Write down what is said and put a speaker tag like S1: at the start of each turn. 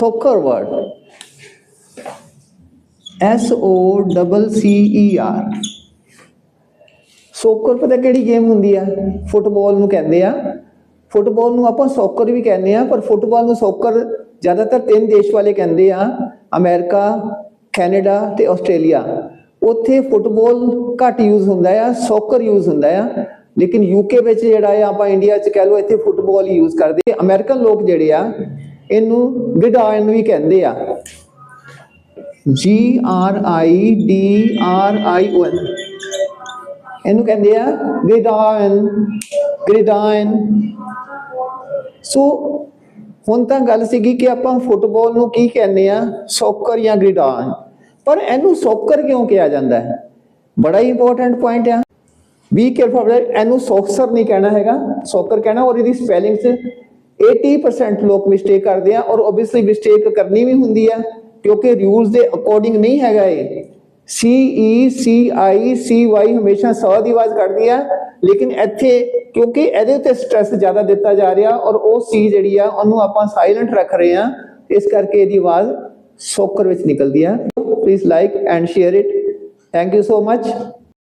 S1: Soccer word. S O double C E R soccer ਪਤਾ ਕਿਹੜੀ game ਹੁੰਦੀ ਆ? ਫੁੱਟਬਾਲ ਨੂੰ ਕਹਿੰਦੇ ਆ। ਫੁੱਟਬਾਲ ਨੂੰ ਆਪਾਂ ਸੋਕਰ ਵੀ ਕਹਿੰਦੇ ਆ, ਪਰ ਫੁੱਟਬਾਲ ਨੂੰ ਸੋਕਰ ਜ਼ਿਆਦਾਤਰ ਤਿੰਨ ਦੇਸ਼ ਵਾਲੇ ਕਹਿੰਦੇ ਆ। ਅਮਰੀਕਾ, ਕੈਨੇਡਾ ਤੇ ਆਸਟ੍ਰੇਲੀਆ। ਉੱਥੇ ਫੁੱਟਬਾਲ ਘੱਟ ਯੂਜ਼ ਹੁੰਦਾ ਆ, ਸੋਕਰ ਯੂਜ਼ ਹੁੰਦਾ ਆ। ਲੇਕਿਨ ਯੂਕੇ ਵਿੱਚ ਜਿਹੜਾ ਆ, ਆਪਾਂ ਇੰਡੀਆ 'ਚ ਕਹਿ ਲਓ, ਇੱਥੇ ਫੁੱਟਬਾਲ ਹੀ ਯੂਜ਼ ਕਰਦੇ। ਅਮਰੀਕਨ ਲੋਕ ਜਿਹੜੇ ਆ ਇਹਨੂੰ ਗਿਡਾਇਨ ਵੀ ਕਹਿੰਦੇ ਆ। G R I D R I O N ਇਹਨੂੰ ਕਹਿੰਦੇ ਆ ਗ੍ਰਿਡਾਇਨ ਗ੍ਰਿਡਾਇਨ ਸੋ ਹੁਣ ਤਾਂ ਗੱਲ ਸੀਗੀ ਕਿ ਆਪਾਂ ਫੁੱਟਬਾਲ ਨੂੰ ਕੀ ਕਹਿੰਦੇ ਆ, ਸੌਕਰ ਜਾਂ ਗ੍ਰਿਡਾਇਨ ਪਰ ਇਹਨੂੰ ਸੌਕਰ ਕਿਉਂ ਕਿਹਾ ਜਾਂਦਾ ਹੈ? ਬੜਾ ਹੀ ਇੰਪੋਰਟੈਂਟ ਪੁਆਇੰਟ ਆ। ਵੀ ਕੇਅਰਫੁਲ ਇਹਨੂੰ ਸੌਕਸਰ ਨਹੀਂ ਕਹਿਣਾ ਹੈਗਾ। ਸੌਕਰ ਕਹਿਣਾ ਔਰ ਇਹਦੀ ਸਪੈਲਿੰਗ 80% ਲੋਕ ਮਿਸਟੇਕ ਕਰਦੇ ਆ ਔਰ ਆਬਵੀਅਸਲੀ ਮਿਸਟੇਕ ਕਰਨੀ ਵੀ ਹੁੰਦੀ ਆ, ਕਿਉਂਕਿ ਰੂਲਸ ਦੇ ਅਕੋਰਡਿੰਗ ਨਹੀਂ ਹੈਗਾ ਇਹ। ਸੀ ਈ ਸੀ ਆਈ ਸੀ ਵਾਈ ਹਮੇਸ਼ਾ ਸ ਦੀ ਆਵਾਜ਼ ਕੱਢਦੀ ਆ, ਲੇਕਿਨ ਇੱਥੇ ਕਿਉਂਕਿ ਇਹਦੇ ਉੱਤੇ ਸਟ੍ਰੈਸ ਜ਼ਿਆਦਾ ਦਿੱਤਾ ਜਾ ਰਿਹਾ ਔਰ ਉਹ ਸੀ ਜਿਹੜੀ ਆ, ਉਹਨੂੰ ਆਪਾਂ ਸਾਇਲੈਂਟ ਰੱਖ ਰਹੇ ਆ, ਇਸ ਕਰਕੇ ਇਹਦੀ ਆਵਾਜ਼ ਸੋਕਰ ਵਿੱਚ ਨਿਕਲਦੀ ਆ। Please like and share it thank you so much